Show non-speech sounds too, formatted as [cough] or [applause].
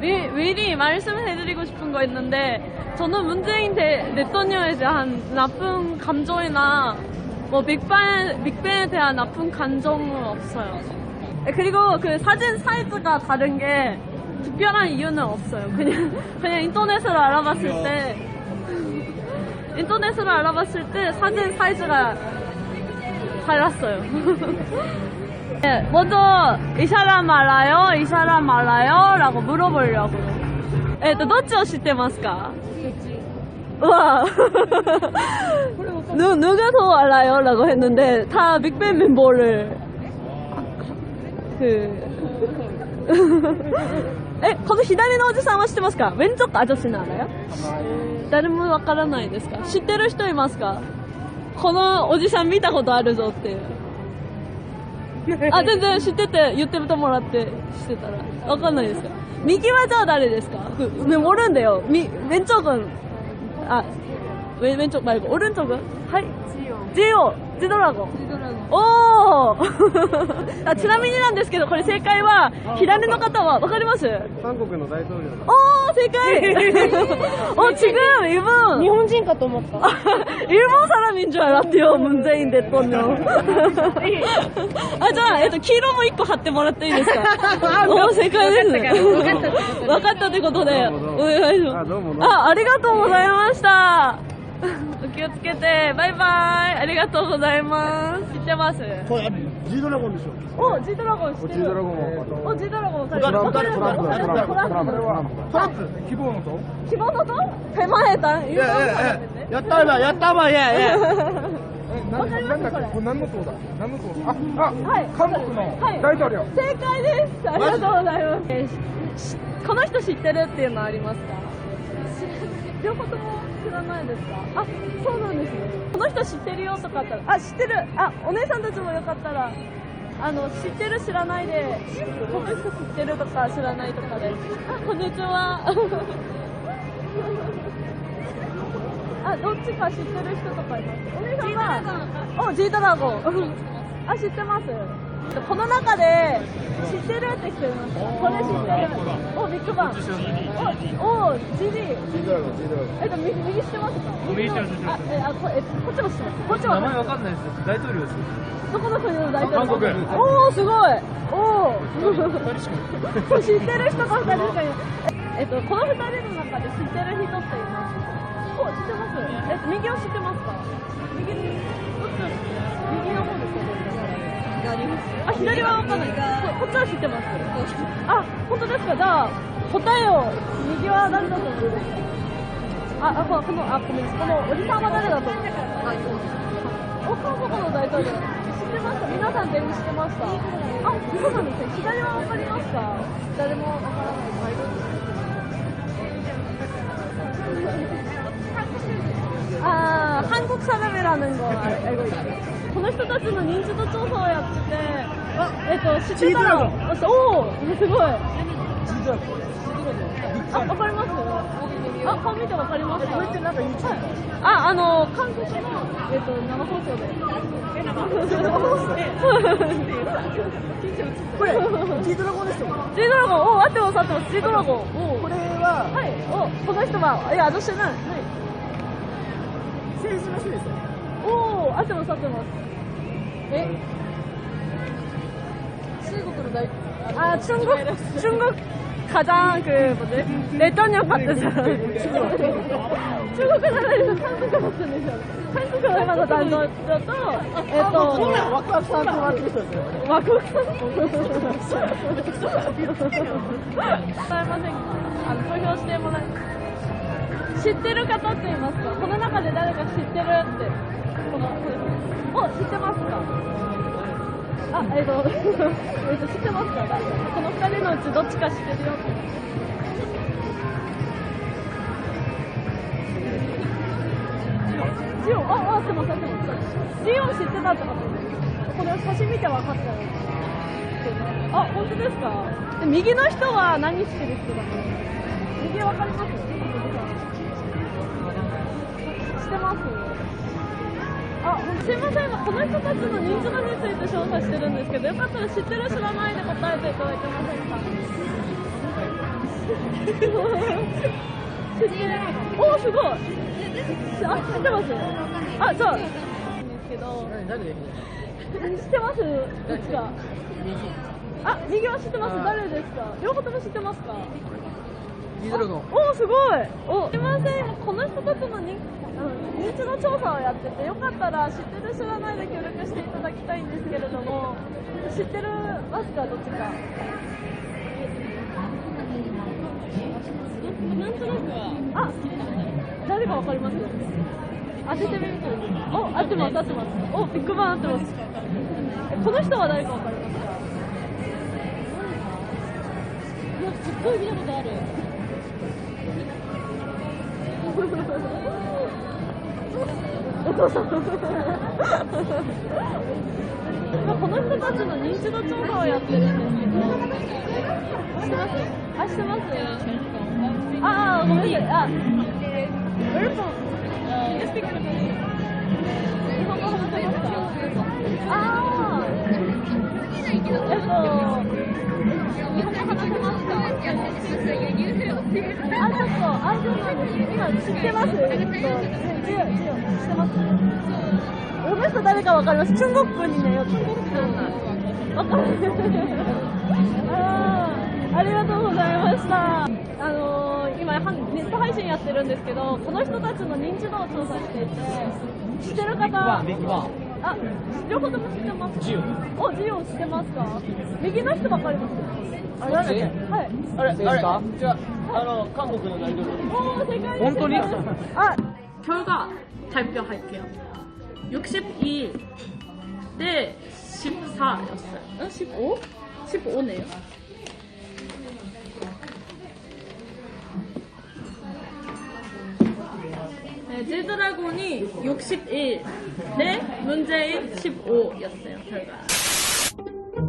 미, 미리 말씀해드리고 싶은 거 있는데 저는 문재인 대, 대통령에 대한 나쁜 감정이나 뭐 빅뱅, 빅뱅에 대한 나쁜 감정은 없어요. 네, 그리고 그 사진 사이즈가 다른 게 특별한 이유는 없어요. 그냥 [laughs] 그냥 인터넷으로 알아봤을 때 인터넷으로 알아봤을 때 사진 사이즈가 달랐어요. [laughs] 네, 먼저 이 사람 알아요? 이 사람 알아요? 라고 물어보려고. 에, 또, どっちを知ってますか? 와. 누, 누가 더 알아요? 라고 했는데, 다 빅뱅 멤버를, 그, 에, この左のおじさんは知ってますか왼쪽 아저씨는 알아요? 誰もわからないですか知ってる人いますかこのおじさん見たことあるぞっていう。 あ、全然知ってて、言ってもらってしてたら。わかんないですか右はじゃあ誰ですか？ね、おるんだよ。み、めんちょくん。あ、め、面んちょくん、おるんちょくんはい。ジオ。ジオ。ジドラゴン。ジドラゴン。おーあちなみになんですけどこれ正解は左の方はわかります？韓国の大統領おー正解！[laughs] お違うイブン！日本人かと思った。[laughs] イブンサラミンじゃなってよムンゼインでっとんの。あじゃあ、えっと、黄色も1個貼ってもらっていいですか？お正解です。分かったってことでお願いします。あ、どうも。あありがとうございました。お気をつけてバイバイ。ありがとうございます。知ってます？これ G ドラゴンでしょ？お、G ドラゴン知ってる。G ドラゴン。はお、G ドラゴン。トランプ。トランプ。トランプ。トランプ。トランプ。希望のと希望のと手前だ。いやいやいや。やったばやったばいやいや。[laughs] わかります？これ。これ何の党だ？何の党だ？ああはい。韓国のはい。大統領。正解です。ありがとうございます。この人知ってるっていうのありますか？両方とも知らないですかあ、そうなんですね。この人知ってるよとかあったら、あ、知ってる。あ、お姉さんたちもよかったら、あの、知ってる知らないで、この人知ってるとか知らないとかで、あ、こんにちは。あ、どっちか知ってる人とかいます？お姉さんは、お、G ドラゴン。あ、知ってます。この中で知ってるって人いますかこれ知ってる？お、ビッグバン。お、お、GD。G ドラゴン G ドラゴンえっと、右、右知ってますか？右知ってる知ってるあ、え、あ、こえこっちも知ってます。こっちは名前わかんないです大統領ですどこの国の大統領？韓国おー、すごい。おー。二人しか知ってる人が二人しかいない。えっと、この二人の中で知ってる人っています？お、知ってますえっと、右を知ってますか？右に、どっち右の方ですかあ、左はわかんない。ここっちは知ってます。あ、本当ですかじゃあ、答えを、右は誰だと思いますかあ、あ、この、このあ、ごめんこのおじさんは誰だと思いますかお、韓国の大統領。知ってました皆さん全員知ってましたあ、そうなんですね。左はわかりますか誰もわからない。あー, 한국 사람이라는 거 알- 알고 있어요. この人たちの認知度調査をやってて、えっと、知ってたら、おー、すごい。あ、わかりますあ、顔見てわかりますこれってなんか YouTube? あ、あの、韓国の、えっと、生放送で。これ G ドラゴンですよ G ドラゴン、お、合ってます、合ってます、G ドラゴン。おこれははい、お、この人は、いや、私じゃない。はい。政治の人ですよおー、合ってます、合ってます。え中国の大、あ、中国、中国가장 그 뭐지 대통령 같은 사람. 중국 사람이 한국 같은 사람. 한국 사람마다 단어도 또, ワクワクさんと回ってる人ですよ 와국 안投票してもらえ知ってる方っていますかこの中で誰か知ってるってこの お知ってますか？あえっ、とえっと [laughs] 知ってますか？誰この二人のうちどっちか知ってるよってジオああ合ってます合って。ますジオ知ってたってことこれ写真見て分かったよあ本当ですか？で右の人は何してる人だと思います右わかります？知ってます。あすいません今この人たちの認知度について調査してるんですけどよかったら知ってる知らないで答えていただけませんか知ってるおすごいあ知ってますあじゃあですけど知ってますどっちかあ右は知ってます、誰ですか両方とも知ってますか。おおすごいおすいませんの認知の調査をやっててよかったら知ってる知らないで協力していただきたいんですけれども知ってるますかどっちか。なんとなくは。あ誰かわかります？当ててみてお合ってます合ってます。おビッグバン合ってます。えこの人は誰かわかりますか？いやすっごい見たことある [laughs] お父さん今この人たちの認知度調査をやってるんですけど。知ってます。あ知ってます。ああごめんなさいあウェルポン日本語話せますかああえっとあ、ちょっと、あ、そうなんです。今、知ってます。えっと、ジオ、ジオ、知ってます。この人誰かわかります。中国にね、中国君。わかるあーありがとうございました。あのー、今、はネット配信やってるんです。けど、この人たちの認知度を調査していて、知ってる方、あ、両方とも知ってますジオ。お、ジオ知ってますか右の人わかりますあれなんだっけはい。あれ、あれ、じゃあ、あの、韓国の大統領。오, 어, 색깔이 본토니? 아, 결과 발표할게요. 62 대 14였어요. 어? 15? 15네요. 실드라곤이 61네 문제인 15였어요 결과.